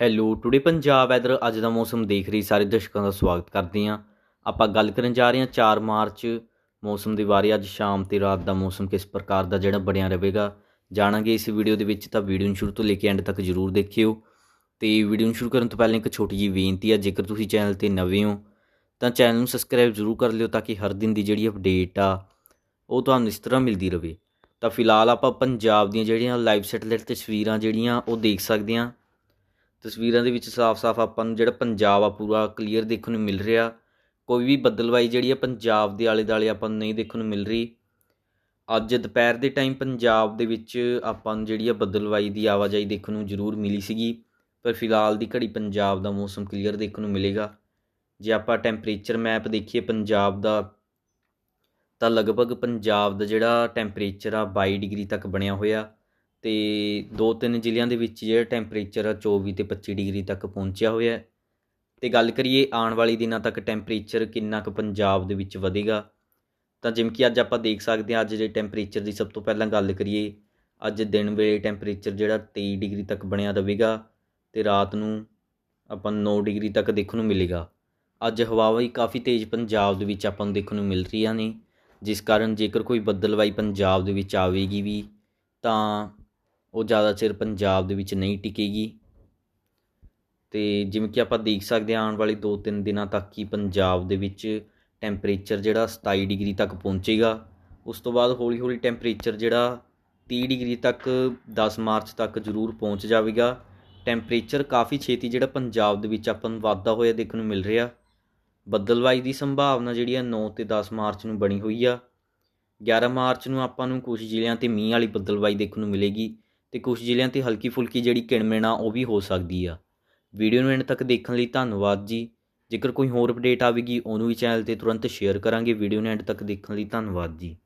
Hello today Punjab weather ਅੱਜ ਦਾ ਮੌਸਮ ਦੇਖ ਰਹੀ ਸਾਰੇ ਦਰਸ਼ਕਾਂ ਦਾ ਸਵਾਗਤ ਕਰਦੇ ਹਾਂ। ਆਪਾਂ ਗੱਲ ਕਰਨ ਜਾ ਰਹੇ ਹਾਂ 4 ਮਾਰਚ ਮੌਸਮ ਦੇ ਬਾਰੇ, ਅੱਜ ਸ਼ਾਮ ਤੇ ਰਾਤ ਦਾ ਮੌਸਮ ਕਿਸ ਪ੍ਰਕਾਰ ਦਾ ਜਿਹੜਾ ਬਣਿਆ ਰਹੇਗਾ। ਜਾਣਾਂਗੇ ਇਸ ਵੀਡੀਓ ਦੇ ਵਿੱਚ ਤਾਂ ਵੀਡੀਓ ਨੂੰ ਸ਼ੁਰੂ ਤੋਂ ਲੈ ਕੇ ਐਂਡ ਤੱਕ ਜਰੂਰ ਦੇਖਿਓ। ਤੇ ਵੀਡੀਓ ਨੂੰ ਸ਼ੁਰੂ ਕਰਨ ਤੋਂ ਪਹਿਲਾਂ ਇੱਕ ਛੋਟੀ ਜਿਹੀ ਬੇਨਤੀ ਹੈ ਜੇਕਰ ਤੁਸੀਂ ਚੈਨਲ ਤੇ ਨਵੇਂ ਹੋ, ਤਾਂ ਚੈਨਲ ਨੂੰ ਸਬਸਕ੍ਰਾਈਬ ਜ਼ਰੂਰ ਕਰ ਲਿਓ ਤਾਂ ਕਿ ਹਰ ਦਿਨ ਦੀ ਜਿਹੜੀ ਅਪਡੇਟ ਆ, ਉਹ ਤੁਹਾਨੂੰ ਇਸ ਤਰ੍ਹਾਂ ਮਿਲਦੀ ਰਹੇ। ਤਾਂ ਫਿਲਹਾਲ ਆਪਾਂ ਪੰਜਾਬ ਦੀਆਂ ਜਿਹੜੀਆਂ ਲਾਈਵ ਸੈਟਲਾਈਟ ਤਸਵੀਰਾਂ ਜਿਹੜੀਆਂ, ਉਹ ਦੇਖ ਸਕਦੇ ਹਾਂ। ਤਸਵੀਰਾਂ ਦੇ ਵਿੱਚ ਸਾਫ਼-ਸਾਫ਼ ਆਪਾਂ ਨੂੰ ਜਿਹੜਾ ਪੰਜਾਬ ਆ ਪੂਰਾ ਕਲੀਅਰ ਦੇਖਣ ਨੂੰ ਮਿਲ ਰਿਹਾ। ਕੋਈ ਵੀ ਬੱਦਲਵਾਈ ਜਿਹੜੀ ਆ ਪੰਜਾਬ ਦੇ ਆਲੇ-ਦਾਲੇ ਆਪਾਂ ਨੂੰ ਨਹੀਂ ਦੇਖਣ ਨੂੰ ਮਿਲ ਰਹੀ। ਅੱਜ ਦੁਪਹਿਰ ਦੇ ਟਾਈਮ ਪੰਜਾਬ ਦੇ ਵਿੱਚ ਆਪਾਂ ਨੂੰ ਜਿਹੜੀ ਆ ਬੱਦਲਵਾਈ ਦੀ ਆਵਾਜਾਈ ਦੇਖਣ ਨੂੰ ਜ਼ਰੂਰ ਮਿਲੀ ਸੀਗੀ। ਪਰ ਫਿਲਹਾਲ ਦੀ ਘੜੀ ਪੰਜਾਬ ਦਾ ਮੌਸਮ ਕਲੀਅਰ ਦੇਖਣ ਨੂੰ ਮਿਲੇਗਾ। ਜੇ ਆਪਾਂ ਟੈਂਪਰੇਚਰ ਮੈਪ ਦੇਖੀਏ ਪੰਜਾਬ ਦਾ, ਤਾਂ ਲਗਭਗ ਪੰਜਾਬ ਦਾ ਜਿਹੜਾ ਟੈਂਪਰੇਚਰ ਆ 22 ਡਿਗਰੀ ਤੱਕ ਬਣਿਆ ਹੋਇਆ। ਅਤੇ ਦੋ ਤਿੰਨ ਜ਼ਿਲ੍ਹਿਆਂ ਦੇ ਵਿੱਚ ਜਿਹੜਾ ਟੈਂਪਰੇਚਰ ਆ ਚੌਵੀ ਅਤੇ ਪੱਚੀ ਡਿਗਰੀ ਤੱਕ ਪਹੁੰਚਿਆ ਹੋਇਆ ਅਤੇ ਗੱਲ ਕਰੀਏ ਆਉਣ ਵਾਲੇ ਦਿਨਾਂ ਤੱਕ ਟੈਂਪਰੇਚਰ ਕਿੰਨਾ ਕੁ ਪੰਜਾਬ ਦੇ ਵਿੱਚ ਵਧੇਗਾ, ਤਾਂ ਜਿਵੇਂ ਕਿ ਅੱਜ ਆਪਾਂ ਦੇਖ ਸਕਦੇ ਹਾਂ, ਅੱਜ ਦੇ ਟੈਂਪਰੇਚਰ ਦੀ ਸਭ ਤੋਂ ਪਹਿਲਾਂ ਗੱਲ ਕਰੀਏ, ਅੱਜ ਦਿਨ ਵੇਲੇ ਟੈਂਪਰੇਚਰ ਜਿਹੜਾ 23 ਡਿਗਰੀ ਤੱਕ ਬਣਿਆ ਰਹੇਗਾ ਅਤੇ ਰਾਤ ਨੂੰ ਆਪਾਂ ਨੂੰ 9 ਡਿਗਰੀ ਤੱਕ ਦੇਖਣ ਨੂੰ ਮਿਲੇਗਾ। ਅੱਜ ਹਵਾਵਾਂ ਕਾਫੀ ਤੇਜ਼ ਪੰਜਾਬ ਦੇ ਵਿੱਚ ਆਪਾਂ ਨੂੰ ਦੇਖਣ ਨੂੰ ਮਿਲ ਰਹੀਆਂ ਨੇ, ਜਿਸ ਕਾਰਨ ਜੇਕਰ ਕੋਈ ਬੱਦਲਵਾਈ ਪੰਜਾਬ ਦੇ ਵਿੱਚ ਆਵੇਗੀ ਵੀ, ਤਾਂ ਉਹ ਜ਼ਿਆਦਾ ਚਿਰ ਪੰਜਾਬ ਦੇ ਵਿੱਚ ਨਹੀਂ ਟਿਕੇਗੀ। ਤੇ ਜਿਵੇਂ ਕਿ ਆਪਾਂ ਦੇਖ ਸਕਦੇ ਹਾਂ, ਆਉਣ ਵਾਲੇ 2-3 ਦਿਨਾਂ ਤੱਕ ਹੀ ਪੰਜਾਬ ਦੇ ਵਿੱਚ ਟੈਂਪਰੇਚਰ ਜਿਹੜਾ 27 ਡਿਗਰੀ ਤੱਕ ਪਹੁੰਚੇਗਾ। ਉਸ ਤੋਂ ਬਾਅਦ ਹੌਲੀ-ਹੌਲੀ ਟੈਂਪਰੇਚਰ ਜਿਹੜਾ 30 ਡਿਗਰੀ ਤੱਕ 10 ਮਾਰਚ ਤੱਕ ਜ਼ਰੂਰ ਪਹੁੰਚ ਜਾਵੇਗਾ। ਟੈਂਪਰੇਚਰ ਕਾਫੀ ਛੇਤੀ ਜਿਹੜਾ ਪੰਜਾਬ ਦੇ ਵਿੱਚ ਆਪਾਂ ਨੂੰ ਵਾਧਾ ਹੋਇਆ ਦੇਖਣ ਨੂੰ ਮਿਲ ਰਿਹਾ। ਬੱਦਲਵਾਈ ਦੀ ਸੰਭਾਵਨਾ ਜਿਹੜੀ ਆ 9 ਤੇ 10 ਮਾਰਚ ਨੂੰ ਬਣੀ ਹੋਈ ਆ। 11 ਮਾਰਚ ਨੂੰ ਆਪਾਂ ਨੂੰ ਕੁਝ ਜ਼ਿਲ੍ਹਿਆਂ ਤੇ ਮੀਂਹ ਵਾਲੀ ਬੱਦਲਵਾਈ ਦੇਖਣ ਨੂੰ ਮਿਲੇਗੀ। ਅਤੇ ਕੁਝ ਜ਼ਿਲ੍ਹਿਆਂ ਤੇ ਹਲਕੀ ਫੁਲਕੀ ਜਿਹੜੀ ਕਿਣਮਿਣਾ ਉਹ ਵੀ ਹੋ ਸਕਦੀ ਆ। ਵੀਡੀਓ ਨੂੰ ਐਂਡ ਤੱਕ ਦੇਖਣ ਲਈ ਧੰਨਵਾਦ ਜੀ। ਜੇਕਰ ਕੋਈ ਹੋਰ ਅਪਡੇਟ ਆਵੇਗੀ, ਉਹਨੂੰ ਵੀ ਚੈਨਲ ਤੇ ਤੁਰੰਤ ਸ਼ੇਅਰ ਕਰਾਂਗੇ। ਵੀਡੀਓ ਨੂੰ ਐਂਡ ਤੱਕ ਦੇਖਣ ਲਈ ਧੰਨਵਾਦ ਜੀ।